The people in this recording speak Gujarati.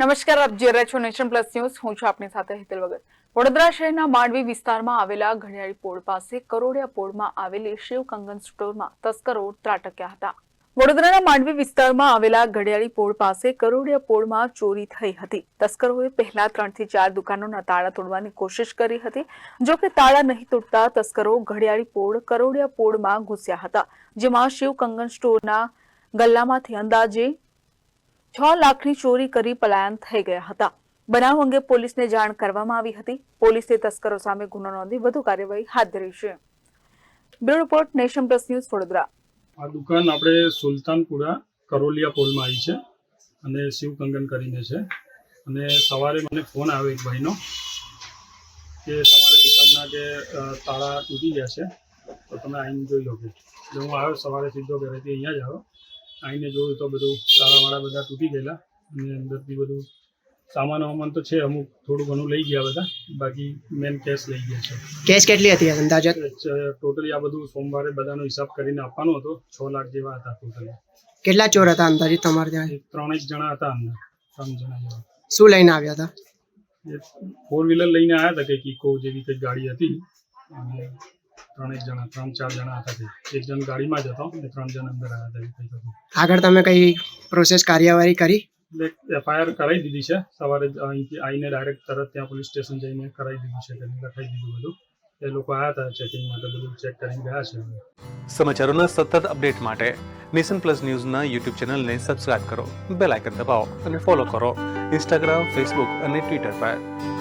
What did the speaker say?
નમસ્કાર, આપ જે રહ્યા છો નેશન પ્લસ ન્યૂઝ. હું છું આપની સાથે હેતલ વગર. વડોદરા શહેરના માંડવી વિસ્તારમાં આવેલા ઘડિયાળી પોળ પાસે કરોડિયા પોળમાં આવેલી શિવ કંગન સ્ટોરમાં તસ્કરો ત્રાટક્યા હતા. વડોદરાના માંડવી વિસ્તારમાં આવેલા ઘડિયાળી પોળ પાસે કરોડિયા પોળમાં ચોરી થઈ હતી. તસ્કરોએ પહેલા ત્રણથી ચાર દુકાનોના તાળા તોડવાની કોશિશ કરી હતી. જો કે તાળા નહીં તૂટતા તસ્કરો ઘડિયાળી પોળ કરોડિયા પોળમાં ઘૂસ્યા હતા, જેમાં શિવ કંગન સ્ટોરના ગલ્લામાંથી અંદાજે છ લાખની ચોરી કરી પલાયન થઈ ગયા હતા. બનાવ અંગે પોલીસને જાણ કરવામાં આવી હતી. પોલીસે તસ્કરો સામે ગુનો નોંધી વધુ કાર્યવાહી હાથ ધરી છે. Bureau report nation plus news Vadodara. આ દુકાન આપણે સુલતાનપુરા કરોલિયા પોલમાં આવી છે અને શિવ કંગન કરીને છે. અને સવારે મને ફોન આવ્યો એક ભાઈનો કે તમારી દુકાનના જે તાળા તૂટી ગયા છે, તો તમે આવીને જોઈ લો કે. હું આવ્યો સવારે સીધો ઘરેથી અહીંયા જ આવ્યો. આવીને જોયું તો બધું તાળાવાળા બધા તૂટી ગયેલા. અને અંદરથી બધું સામાન વામાન તો છે અમુક થોડું ઘણું લઈ ગયા બધા. બાકી મેન કેશ લઈ ગયા છે. કેશ કેટલી હતી અંદાજે? ટોટલી આ બધું સોમવારે બધાનો હિસાબ કરીને આપવાનો હતો. છ લાખ જેવા હતા ટોટલી કેટલા ચોર હતા અંદાજે તમારે ત્યાં? એક ત્રણેક જણા હતા અંદર ત્રણ જણા જેવા. શું લઈને આવ્યા હતા? ફોર વ્હીલર લઈને આવ્યા હતા કંઈક ઇકો જેવી કંઈક ગાડી હતી. અને ત્રણેક જણા ત્રણ ચાર જણા હતા એક જણ ગાડીમાં જ હતો અને ત્રણ જણ અંદર આવ્યા હતા એવું કંઈક હતું આગળ તમે કઈ પ્રોસેસ કાર્યવાહી કરી? એટલે એફઆઈઆર કરાવી દીધી છે. સવારે જ અહીંથી આવીને ડાયરેક્ટ તરત ત્યાં પોલીસ સ્ટેશન જઈને કરાવી દીધું છે કરીને લખાઈ દીધું બધું. એ લોકો આવ્યા હતા ચેકિંગ માટે બધું ચેક કરીને ગયા છે. સમાચારોના સતત અપડેટ માટે નેશન પ્લસ ન્યૂઝના યુટ્યુબ ચેનલને સબસ્ક્રાઇબ કરો બેલ આઇકન દબાવો અને ફોલો કરો ઇન્સ્ટાગ્રામ ફેસબુક અને ટ્વિટર પર.